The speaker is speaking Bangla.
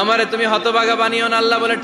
আমারে তুমি হতভাগা বানিও না আল্লাহ বলে